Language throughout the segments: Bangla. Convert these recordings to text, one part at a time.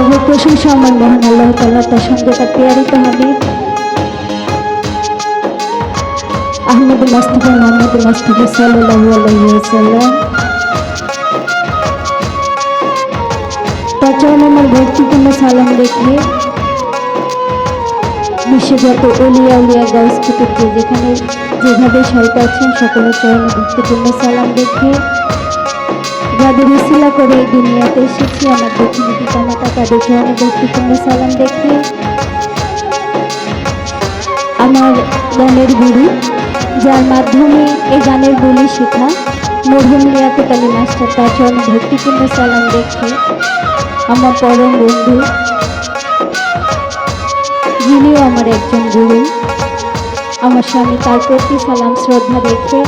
সর্ব প্রশংসা আমার মহান আল্লাহ তাল্লাহ তার সঙ্গে তার পেয়ারিত হাবিব আহমদ মাস্তফা মোহাম্মদ মাস্তফা সাল্লাহ আলাইসাল্লাম তার চরণ আমার ভক্তিপূর্ণ সালাম রেখে বিশ্বে যত অলিয়া উলিয়া গাউস যেখানে যেভাবে সাহিত্য আছেন, সকলের চরণে ভক্তিপূর্ণ সালাম রেখে যাদের উসিলা করে এই দুনিয়াতে এসেছি। আমার দক্ষিণ পিতা মাতা তাদের চরণে ভক্তিপূর্ণ সালাম রেখে আমার গানের গুরু, যার মাধ্যমে এই গানের বলি শেখা মরহুম লিয়াকত আলী মাস্টার, তার চরণে ভক্তিপূর্ণ সালাম রেখে আমার পরম বন্ধু, যিনিও আমার একজন গুরু। আমার স্বামী তার প্রতি সালাম, শ্রদ্ধা রেখে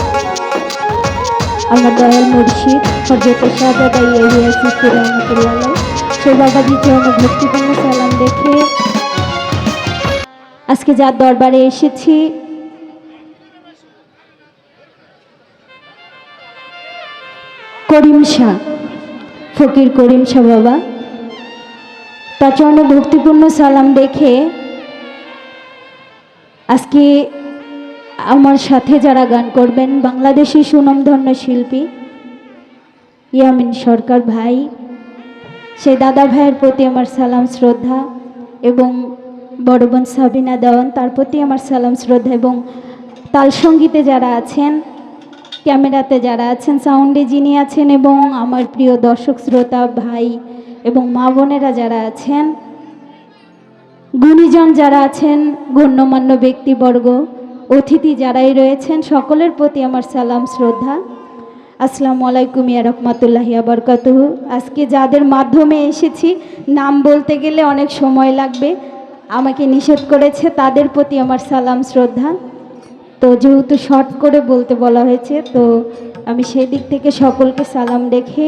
আমার দয়াল মুর্শিদ হজরত শাহজাদা সিস্তি রহমতুল্লাহ সেই চরণ ভক্তিপূর্ণ সালাম রেখে আজকে যার দরবারে এসেছি, করিম শাহ, ফকির করিম শাহ বাবা। তার চরণে ভক্তিপূর্ণ সালাম দেখে আজকে আমার সাথে যারা গান করবেন, বাংলাদেশি সুনামধন্য শিল্পী, ইয়ামিন সরকার ভাই, সেই দাদা ভাইয়ের প্রতি আমার সালাম, শ্রদ্ধা এবং বড় বোন সাবিনা দেওয়ান, তার প্রতি আমার সালাম, শ্রদ্ধা এবং তাল সঙ্গীতে যারা আছেন, ক্যামেরাতে যারা আছেন, সাউন্ডে যিনি আছেন এবং আমার প্রিয় দর্শক, শ্রোতা ভাই এবং মা বোনেরা যারা আছেন, গুণীজন যারা আছেন, গণ্যমান্য ব্যক্তিবর্গ অতিথি যারাই রয়েছেন, সকলের প্রতি আমার সালাম, শ্রদ্ধা। আসসালামু আলাইকুম, ইয়া রহমতুল্লাহি বরকাতুহু। আজকে যাদের মাধ্যমে এসেছি, নাম বলতে গেলে অনেক সময় লাগবে। আমাকে নিষেধ করেছে, তাদের প্রতি আমার সালাম, শ্রদ্ধা। তো যেহেতু শর্ট করে বলতে বলা হয়েছে, তো আমি সেই দিক থেকে সকলকে সালাম রেখে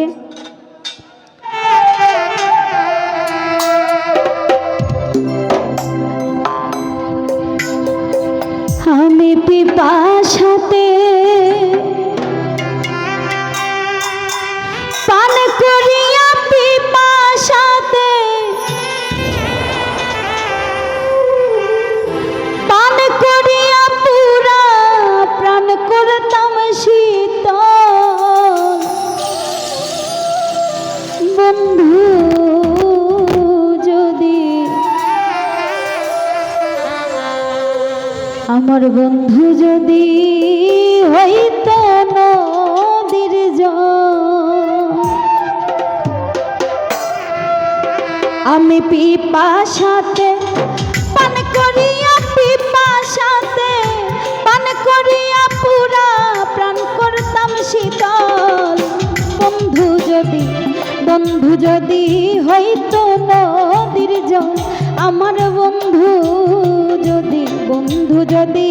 আমার বন্ধু যদি হইত নদীর আমি পিপাসাতে যদি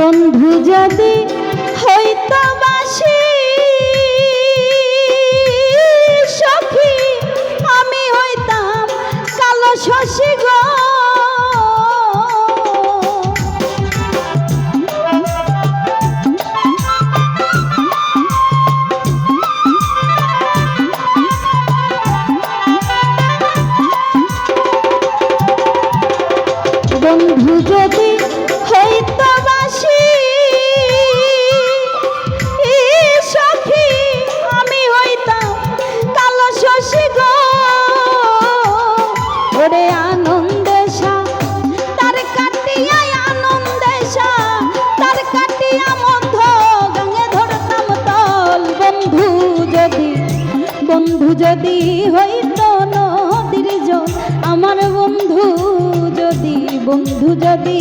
বন্ধু যদি হইতো বন্ধু যদি হইত নদীর জল আমার বন্ধু যদি বন্ধু যদি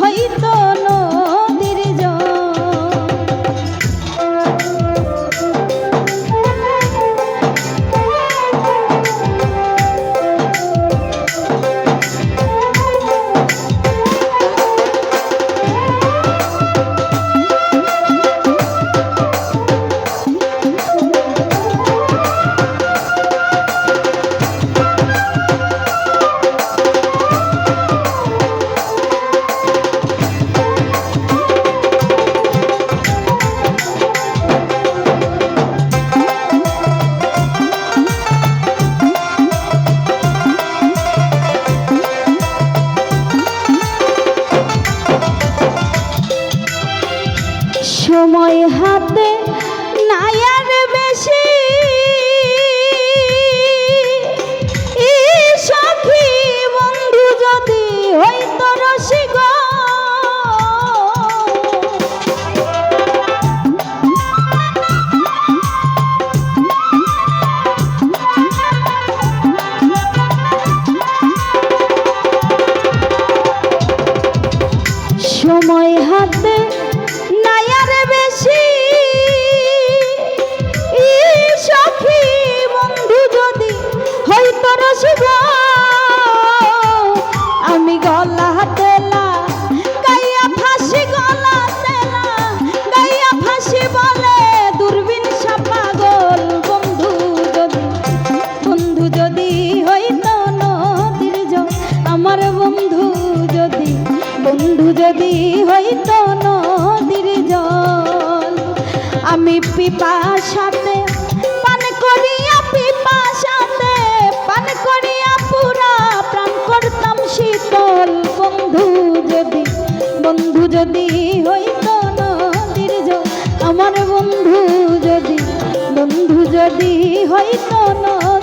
হইতো সময় হাতে নাই আর বেশি সখী বন্ধু যদি হইতো রসিক পিপাসাতে পান করিয়া পিপাসাতে পান করিয়া পুরা প্রাণ করতাম শীতল। বন্ধু যদি বন্ধু যদি হইতো নদীর আমার বন্ধু যদি বন্ধু যদি হইতো নদীর